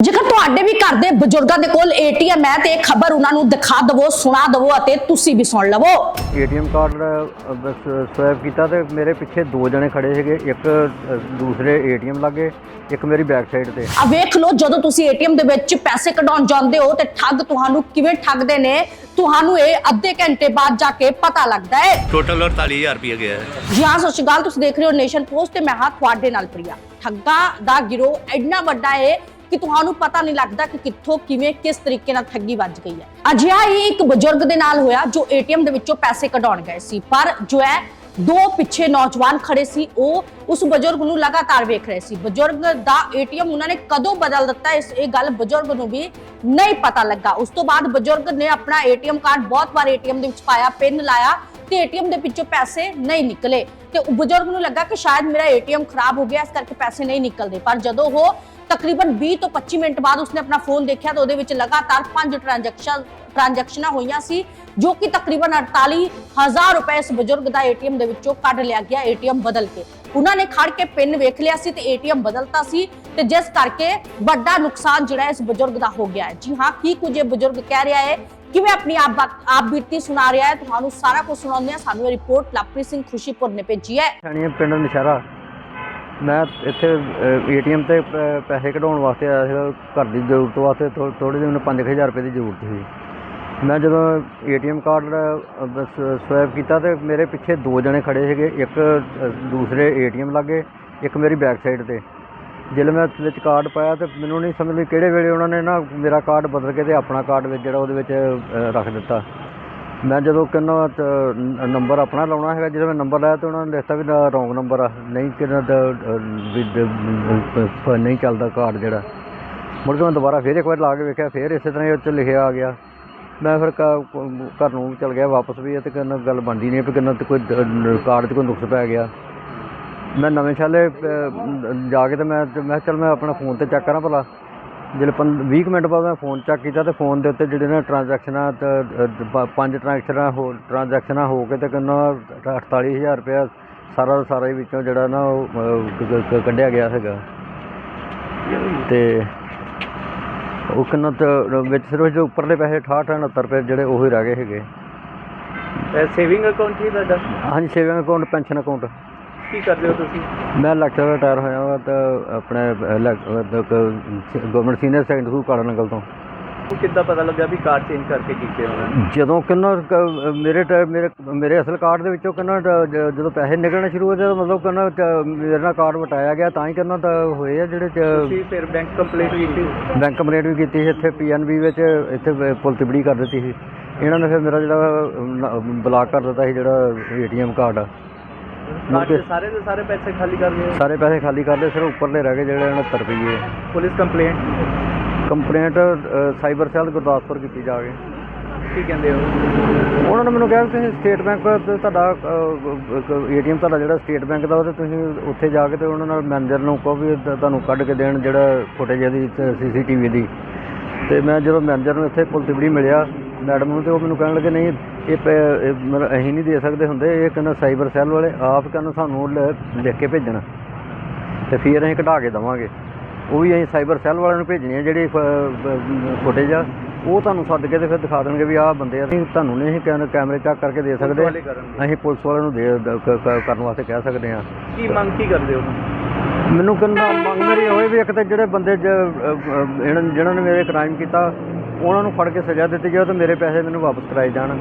ਜੇਕਰ ਤੁਹਾਡੇ ਵੀ ਘਰ ਦੇ ਬਜ਼ੁਰਗਾਂ ਦੇ ਕੋਲ ਏਟੀਐਮ ਹੈ ਤੇ ਇਹ ਖਬਰ ਉਹਨਾਂ ਨੂੰ ਦਿਖਾ ਦਵੋ ਸੁਣਾ ਦਵੋ ਅਤੇ ਤੁਸੀਂ ਵੀ ਸੁਣ ਲਵੋ। ਏਟੀਐਮ ਕਾਰਡ ਅ, ਬਸ ਸਵੈਪ ਕੀਤਾ ਤੇ ਮੇਰੇ ਪਿੱਛੇ ਦੋ ਜਣੇ ਖੜੇ ਸੀਗੇ ਇੱਕ ਅ, ਦੂਸਰੇ ਏਟੀਐਮ ਲੱਗੇ ਇੱਕ ਮੇਰੀ ਬੈਕ ਸਾਈਡ ਤੇ। ਆ ਵੇਖ ਲਓ ਜਦੋਂ ਤੁਸੀਂ ਏਟੀਐਮ ਦੇ ਵਿੱਚ ਪੈਸੇ ਕਢਾਉਣ ਜਾਂਦੇ ਹੋ ਤੇ ਠੱਗ ਤੁਹਾਨੂੰ ਕਿਵੇਂ ਠੱਗਦੇ ਨੇ ਤੁਹਾਨੂੰ ਇਹ ਅੱਧੇ ਘੰਟੇ ਬਾਅਦ ਜਾ ਕੇ ਪਤਾ ਲੱਗਦਾ ਹੈ। ਟੋਟਲ 48000 ਰੁਪਏ ਗਿਆ ਹੈ। ਜੀ ਹਾਂ ਸਤਿ ਸ਼੍ਰੀ ਅਕਾਲ ਤੁਸੀਂ ਦੇਖ ਰਹੇ ਹੋ ਨੇਸ਼ਨ ਪੋਸਟ ਤੇ ਮੈਂ ਹਾਂ ਤੁਹਾਡੇ ਨਾਲ ਪ੍ਰਿਆ। ਠੱਗਾ ਦਾ ਗਿਰੋਹ ਇੰਨਾ ਵੱਡਾ ਹੈ ਕਿ ਤੁਹਾਨੂੰ ਪਤਾ ਨਹੀਂ ਲੱਗਦਾ ਕਿ ਕਿੱਥੋਂ, ਕਿਵੇਂ, ਕਿਸ ਤਰੀਕੇ ਨਾਲ ਠੱਗੀ ਵੱਜ ਗਈ ਹੈ। ਅਜਿਹਾ ਹੀ ਇੱਕ ਬਜ਼ੁਰਗ ਦੇ ਨਾਲ ਹੋਇਆ ਜੋ ਏਟੀਐਮ ਦੇ ਵਿੱਚੋਂ ਪੈਸੇ ਕਢਾਉਣ ਗਏ ਸੀ। ਪਰ ਜੋ ਹੈ, ਦੋ ਪਿੱਛੇ ਨੌਜਵਾਨ ਖੜੇ ਸੀ। ਉਹ ਉਸ ਬਜ਼ੁਰਗ ਨੂੰ ਲਗਾਤਾਰ ਵੇਖ ਰਹੇ ਸੀ। ਬਜ਼ੁਰਗ ਦਾ ਏਟੀਐਮ ਉਹਨਾਂ ਨੇ ਕਦੋਂ ਬਦਲ ਦਿੱਤਾ, ਇਸ, ਇਹ ਗੱਲ ਬਜ਼ੁਰਗ ਨੂੰ ਵੀ ਨਹੀਂ ਪਤਾ ਲੱਗਾ। ਉਸ ਤੋਂ ਬਾਅਦ ਬਜ਼ੁਰਗ ਨੇ ਆਪਣਾ ਏਟੀਐਮ ਕਾਰਡ ਬਹੁਤ ਵਾਰ ਏਟੀਐਮ ਦੇ ਵਿੱਚ ਪਾਇਆ, ਪਿੰਨ ਲਾਇਆ ਤੇ ਏਟੀਐਮ ਦੇ ਵਿੱਚੋਂ ਪੈਸੇ ਨਹੀਂ ਨਿਕਲੇ। ਤੇ ਬਜ਼ੁਰਗ ਨੂੰ ਲੱਗਾ ਕਿ ਸ਼ਾਇਦ ਮੇਰਾ ਏਟੀਐਮ ਖਰਾਬ ਹੋ ਗਿਆ, ਇਸ ਕਰਕੇ ਪੈਸੇ ਨਹੀਂ ਨਿਕਲਦੇ। ਪਰ ਜਦੋਂ ਉਹ ਤਕਰੀਬਨ 20 ਤੋਂ 25 ਮਿੰਟ ਬਾਅਦ ਉਸਨੇ ਆਪਣਾ ਫੋਨ ਦੇਖਿਆ ਤਾਂ ਉਹਦੇ ਵਿੱਚ ਲਗਾਤਾਰ ਪੰਜ ਟ੍ਰਾਂਜੈਕਸ਼ਨ ਟ੍ਰਾਂਜੈਕਸ਼ਨਾਂ ਹੋਈਆਂ ਸੀ, ਜੋ ਕਿ ਤਕਰੀਬਨ 48000 ਰੁਪਏ ਇਸ ਬਜ਼ੁਰਗ ਦਾ ਏਟੀਐਮ ਦੇ ਵਿੱਚੋਂ ਕੱਢ ਲਿਆ ਗਿਆ, ਏਟੀਐਮ ਬਦਲ ਕੇ। ਉਹਨਾਂ ਨੇ ਖੜ ਕੇ ਪਿੰਨ ਵੇਖ ਲਿਆ ਸੀ ਤੇ ਏਟੀਐਮ ਬਦਲਤਾ ਸੀ ਤੇ ਜਿਸ ਕਰਕੇ ਵੱਡਾ ਨੁਕਸਾਨ ਜਿਹੜਾ ਇਸ ਬਜ਼ੁਰਗ ਦਾ ਹੋ ਗਿਆ ਹੈ। ਜੀ ਹਾਂ, ਕੀ ਕੁਝ ਇਹ ਬਜ਼ੁਰਗ ਕਹਿ ਰਿਹਾ ਹੈ? ਕਿਵੇਂ ਆਪਣੀ ਆਪ ਆਪ ਬੀਤੀ ਸੁਣਾ ਰਿਹਾ ਹੈ? ਤੁਹਾਨੂੰ ਸਾਰਾ ਕੁਝ ਸੁਣਾਉਂਦੇ ਆ ਸਾਨੂੰ ਇਹ ਰਿਪੋਰਟ ਲਵਪ੍ਰੀਤ ਸਿੰਘ ਖੁਸ਼ੀਪੁਰ ਨੇ ਭੇਜੀ ਹੈ। ਛਾਣੀਆਂ ਪਿੰਡ ਨਸ਼ਹਿਰਾ। ਮੈਂ ਇੱਥੇ ਏਟੀਐਮ ਤੇ ਪ- ਪੈਸੇ ਕਢਾਉਣ ਵਾਸਤੇ ਆਇਆ ਸੀਗਾ ਘਰ ਦੀ ਜ਼ਰੂਰਤ ਵਾਸਤੇ ਥੋੜੇ ਜਿਹੇ ਮੈਨੂੰ 5000 ਰੁਪਏ ਦੀ ਜ਼ਰੂਰਤ ਸੀ। ਮੈਂ ਜਦੋਂ ਏਟੀਐਮ ਕਾਰਡ ਅ, ਸਵੈਪ ਕੀਤਾ ਤੇ ਮੇਰੇ ਪਿੱਛੇ ਦੋ ਜਣੇ ਖੜੇ ਸੀਗੇ ਇੱਕ ਅ, ਦੂਸਰੇ ਏਟੀਐਮ ਲੱਗੇ ਇੱਕ ਮੇਰੀ ਬੈਕ ਸਾਈਡ ਤੇ। ਜਦੋਂ ਮੈਂ ਵਿੱਚ ਕਾਰਡ ਪਾਇਆ ਤੇ ਮੈਨੂੰ ਨਹੀਂ ਸਮਝ ਲਈ ਕਿਹੜੇ ਵੇਲੇ ਉਹਨਾਂ ਨੇ ਨਾ ਮੇਰਾ ਕਾਰਡ ਬਦਲ ਕੇ ਤੇ ਆਪਣਾ ਕਾਰਡ ਵਿੱਚ ਜਿਹੜਾ ਉਹਦੇ ਵਿੱਚ ਰੱਖ ਦਿੱਤਾ। ਮੈਂ ਜਦੋਂ ਕਹਿੰਦਾ ਨੰਬਰ ਆਪਣਾ ਲਾਉਣਾ ਹੈਗਾ ਜਦੋਂ ਮੈਂ ਨੰਬਰ ਲਾਇਆ ਤਾਂ ਉਹਨਾਂ ਨੇ ਲਿਖਤਾ ਵੀ ਰੋਂਗ ਨੰਬਰ ਆ, ਨਹੀਂ ਕਿਹਨਾਂ ਦਾ ਵੀ ਨਹੀਂ ਚੱਲਦਾ ਕਾਰਡ ਜਿਹੜਾ। ਮੁੜ ਕੇ ਮੈਂ ਦੁਬਾਰਾ ਫੇਰ ਇੱਕ ਵਾਰ ਲਾ ਕੇ ਵੇਖਿਆ, ਫੇਰ ਇਸੇ ਤਰ੍ਹਾਂ ਹੀ ਉਹ 'ਚ ਲਿਖਿਆ ਆ ਗਿਆ। ਮੈਂ ਫਿਰ ਘ- ਘਰ ਨੂੰ ਚਲ ਗਿਆ ਵਾਪਸ ਵੀ, ਇਹ ਤੇ ਕਹਿੰਦਾ ਗੱਲ ਬਣਦੀ ਨਹੀਂ ਵੀ ਕਿੰਨਾ ਤੇ ਕੋਈ ਕਾਰਡ 'ਚ ਕੋਈ ਨੁਕਸ ਪੈ ਗਿਆ। ਮੈਂ ਨਵੇਂ ਸ਼ਾਲੇ ਜਾ ਕੇ ਤੇ ਮੈਂ ਮੈਂ ਕਿਹਾ ਚੱਲ ਮੈਂ ਆਪਣਾ ਫੋਨ ਤੇ ਚੈੱਕ ਕਰਾਂ ਭਲਾ। ਜਦੋਂ 20 ਕੁ ਮਿੰਟ ਬਾਅਦ ਮੈਂ ਫੋਨ ਚੈੱਕ ਕੀਤਾ ਤੇ ਫੋਨ ਦੇ ਉੱਤੇ ਜਿਹੜੇ ਨੇ ਟ੍ਰਾਂਜੈਕਸ਼ਨਾਂ ਪੰਜ ਟ੍ਰਾਂਜੈਕਸ਼ਨਾਂ ਹੋ ਟ੍ਰਾਂਜੈਕਸ਼ਨਾਂ ਹੋ ਕੇ ਤੇ ਕਿੰਨਾ 48000 ਰੁਪਇਆ ਸਾਰਾ ਦਾ ਸਾਰਾ ਹੀ ਵਿੱਚੋਂ ਜਿਹੜਾ ਨਾ ਉਹ ਕੱਢਿਆ ਗਿਆ ਹੈਗਾ ਤੇ ਉਹ ਕਿੰਨਾ ਤੇ ਵਿੱਚ ਸਿਰਫ ਜੋ ਉੱਪਰਲੇ ਪੈਸੇ 68 69 ਰੁਪਏ ਜਿਹੜੇ ਉਹ ਹੀ ਰਹਿ ਗਏ ਹੈਗੇ ਸੇਵਿੰਗ ਅਕਾਊਂਟ ਹੀ ਤੁਹਾਡਾ? ਹਾਂਜੀ ਸੇਵਿੰਗ ਅਕਾਊਂਟ ਪੈਨਸ਼ਨ ਅਕਾਊਂਟ ਕੀ ਕਰਦੇ ਹੋ ਤੁਸੀਂ? ਮੈਂ ਲੈਕਚਰ ਰਿਟਾਇਰ ਹੋਇਆ ਵਾ ਤਾਂ ਆਪਣੇ ਗਵਰਨਮੈਂਟ ਸੀਨੀਅਰ ਸੈਕੰਡਰੀ ਸਕੂਲ ਕਾੜਾ ਨੰਗਲ ਤੋਂ। ਕਿੱਦਾਂ ਪਤਾ ਲੱਗਾ ਵੀ ਕਾਰਡ ਚੇਂਜ ਕਰਕੇ ਕੀਤੇ ਹੋਣਾ ਜਦੋਂ ਕਿੰਨਾ ਕ- ਮੇਰੇ ਟ- ਮੇਰੇ ਮੇਰੇ ਅਸਲ ਕਾਰਡ ਦੇ ਵਿੱਚੋਂ ਕਿੰਨਾ ਟ- ਜ- ਜਦੋਂ ਪੈਸੇ ਨਿਕਲਣੇ ਸ਼ੁਰੂ ਹੋਏ ਤਾਂ ਮਤਲਬ ਕਿੰਨਾ ਟ- ਮੇਰੇ ਨਾਲ ਕਾਰਡ ਵਟਾਇਆ ਗਿਆ ਤਾਂ ਹੀ ਕਿੰਨਾ ਤਾਂ ਹੋਏ ਆ ਜਿਹੜੇ ਚ- ਤੁਸੀਂ ਫਿਰ ਬੈਂਕ ਕੰਪਲੀਟ ਕੀਤੀ? ਬੈਂਕ ਕੰਪਲੇਂਟ ਵੀ ਕੀਤੀ ਸੀ ਇੱਥੇ ਪੀਐਨਬੀ ਵਿੱਚ ਇੱਥੇ ਬ- ਪੁਲ ਤਿਬੜੀ ਕਰ ਦਿੱਤੀ ਸੀ। ਇਹਨਾਂ ਨੇ ਫਿਰ ਮੇਰਾ ਜਿਹੜਾ ਬਲਾਕ ਕਰ ਦਿੱਤਾ ਸੀ ਜਿਹੜਾ ਏਟੀਐਮ ਕਾਰਡ ਆ ਮੁੜ ਕਾਰਡ ਕੇ ਦੇ ਸਾਰੇ ਦੇ ਸਾਰੇ ਪੈਸੇ ਖਾਲੀ ਕਰ ਦਿਓ ਸਾਰੇ ਪੈਸੇ ਖਾਲੀ ਕਰ ਲਏ ਸਿਰਫ ਉੱਪਰਲੇ ਰਹਿ ਗਏ ਜਿਹੜੇ 69 ਰੁਪਏ police complaint? Complaint cyber cell Gurdaspur ਕੀਤੀ ਜਾ ਕੇ ਕੀ ਕਹਿੰਦੇ ਹੋ? ਉਹਨਾਂ ਨੇ ਮੈਨੂੰ ਕਿਹਾ ਵੀ ਤੁਸੀਂ ਸਟੇਟ ਬੈਂਕ ਤੁਹਾਡਾ ਏਟੀਐਮ ਤੁਹਾਡਾ ਜਿਹੜਾ ਸਟੇਟ ਬੈਂਕ ਦਾ ਉਹ ਤੇ ਤੁਸੀਂ ਉੱਥੇ ਜਾ ਕੇ ਤੇ ਉਹਨਾਂ ਨਾਲ ਮੈਨੇਜਰ ਨੂੰ ਕਹੋ ਵੀ ਤੁਹਾਨੂੰ ਕੱਢ ਕੇ ਦੇਣ ਜਿਹੜਾ ਫੁਟੇਜ ਇਹਦੀ ਸੀਸੀਟੀਵੀ ਦੀ। ਤੇ ਮੈਂ ਜਦੋਂ ਮੈਨੇਜਰ ਨੂੰ ਇੱਥੇ ਪੁਲ ਤਿਬੜੀ ਮਿਲਿਆ ਮੈਡਮ ਨੂੰ ਤੇ ਉਹ ਮੈਨੂੰ ਕਹਿਣ ਲੱਗੇ ਨਹੀਂ ਇਹ ਪ- ਇਹ ਮਤਲਬ ਅਸੀਂ ਨਹੀਂ ਦੇ ਸਕਦੇ ਹੁੰਦੇ ਇਹ ਕਹਿੰਦਾ ਸਾਈਬਰ ਸੈੱਲ ਵਾਲੇ ਆਪ ਕਹਿੰਦਾ ਸਾਨੂੰ ਲ- ਲਿਖ ਕੇ ਭੇਜਣ। ਤੇ ਫਿਰ ਅਸੀਂ ਕਢਾ ਕੇ ਦੇਵਾਂਗੇ। ਉਹ ਵੀ ਅਸੀਂ ਸਾਈਬਰ ਸੈੱਲ ਵਾਲਿਆਂ ਨੂੰ ਭੇਜਣੀ ਹੈ ਜਿਹੜੀ ਫੁਟੇਜ ਆ ਉਹ ਤੁਹਾਨੂੰ ਸੱਦ ਕੇ ਤੇ ਫਿਰ ਦਿਖਾ ਦੇਣਗੇ ਵੀ ਆਹ ਬੰਦੇ ਆ ਅਸੀਂ ਤੁਹਾਨੂੰ ਨਹੀਂ ਅਸੀਂ ਕੈਮ- ਕੈਮਰੇ ਚੈੱਕ ਕਰਕੇ ਦੇ ਸਕਦੇ। ਵਾਲੇ ਕਰਨਗੇ। ਅਸੀਂ ਪੁਲਿਸ ਵਾਲਿਆਂ ਨੂੰ ਦੇ ਦ- ਕ- ਕ- ਕਰਨ ਵਾਸਤੇ ਕਹਿ ਸਕਦੇ ਹਾਂ ਕੀ ਮੰਗ ਕੀ ਕਰਦੇ ਹੋ? ਮੈਨੂੰ ਕਹਿੰਦਾ ਮੰਗ ਮੇਰੀ ਹੋਏ ਵੀ ਇੱਕ ਤੇ ਜਿਹੜੇ ਬੰਦੇ ਜ- ਅ, ਅ, ਇਹਨਾਂ ਜਿਹਨਾਂ ਨੇ ਮੇਰੇ ਕ੍ਰਾਈਮ ਕੀਤਾ ਉਹਨਾਂ ਨੂੰ ਫੜ ਕੇ ਸਜ਼ਾ ਦਿੱਤੀ ਜਾਵੇ ਤੇ ਮੇਰੇ ਪੈਸੇ ਮੈਨੂੰ ਵਾਪਸ ਕਰਵਾਏ ਜਾਣ।